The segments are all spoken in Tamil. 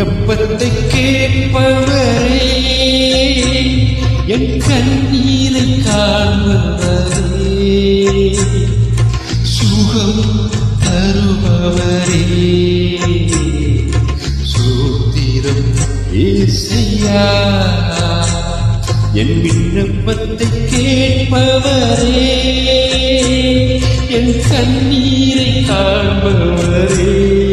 விண்ணப்பத்தை கேட்பவரே என் கண்ணீரை காண்பவரே சுகம் தருபவரே. சூத்திரம் ஏசையா என் விண்ணப்பத்தை கேட்பவரே என் கண்ணீரை காண்பவரே.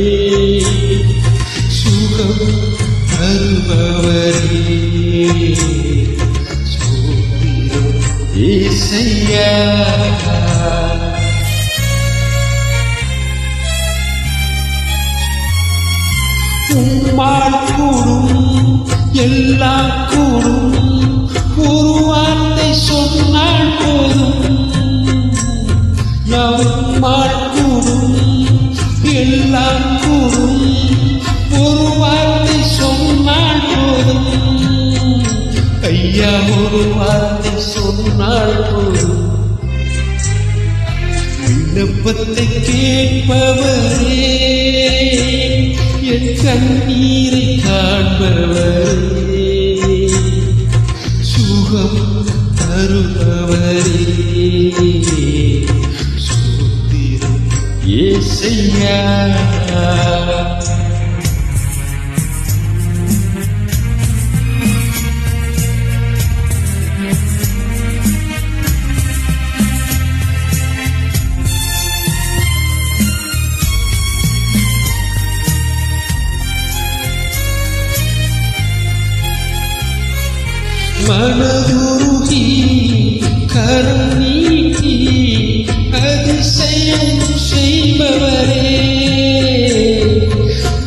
உம்மால் கூடும் எல்லாம் கூடும் ஒரு வார்த்தை சொன்னால் ஒரு வார்த்தை சொன்னால் போதும். விண்ணப்பத்தை கேட்பவரே என் கண்ணீரை காண்பவரே சுகம் தருபவரே. சூத்திரம் ஏசையா. மனதுருகி கரம் நீட்டி அதிசயம் செய்பவரே.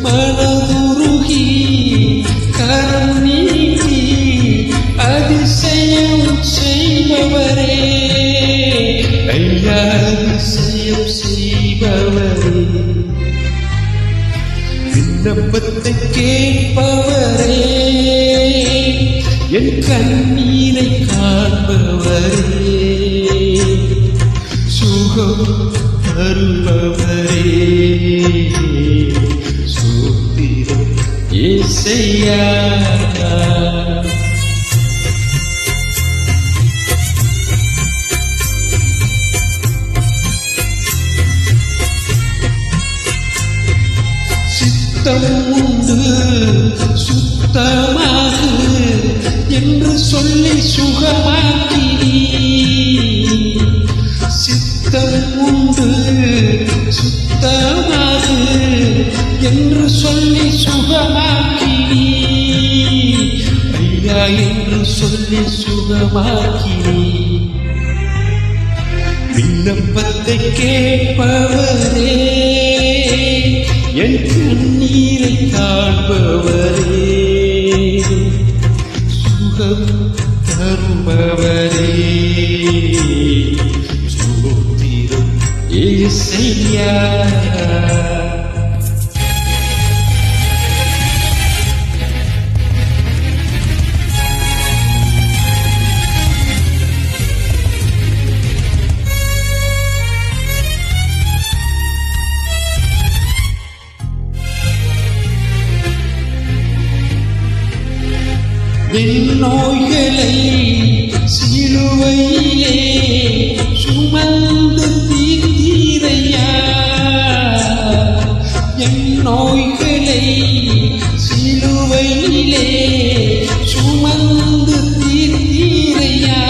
மனதுருகி கரம் நீட்டி அதிசயம் செய்பவரே. ஐயா அதிசயம் செய்பவரே. விண்ணப்பத்தை கேட்பவரே. என் கண்ணீரை காண்பவரே சுகம் தருபவரே. சூத்திரம் இசையா சித்தம் உண்டு சுத்தமாக. என்று சொல்லி சுகமாக்கி. சித்தம் உண்டு சுத்தமாது என்று சொல்லி சுகமாக்கி. ஐயா என்று சொல்லி சுகமாக்கி. விண்ணப்பத்தை கேட்பவரே என் கண்ணீரை காண்பவரே தருபவரே சோத்திரம் ஏசையா நோய்களை சிலுவையிலே சுமந்து தீர்த்தீரையா? என் நோய்களை சிலுவையிலே சுமந்து தீர்த்தீரையா?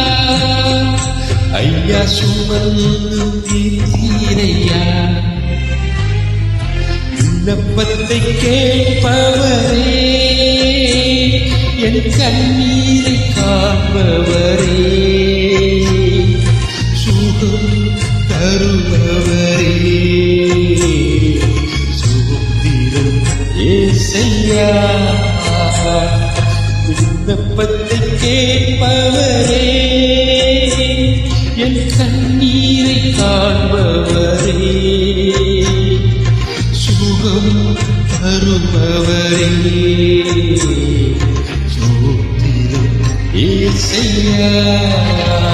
ஐயா சுமந்து தீர்த்தீரையா? விண்ணப்பத்தை கேட்பவரே என் கண்ணீரை காண்பவரே சுகம் தருபவரே. சுதந்திரம் ஏசையா. விண்ணப்பத்தை கேட்பவரே. என் கண்ணீரை காண்பவரே. சுகம் தருபவரே. செய்ய.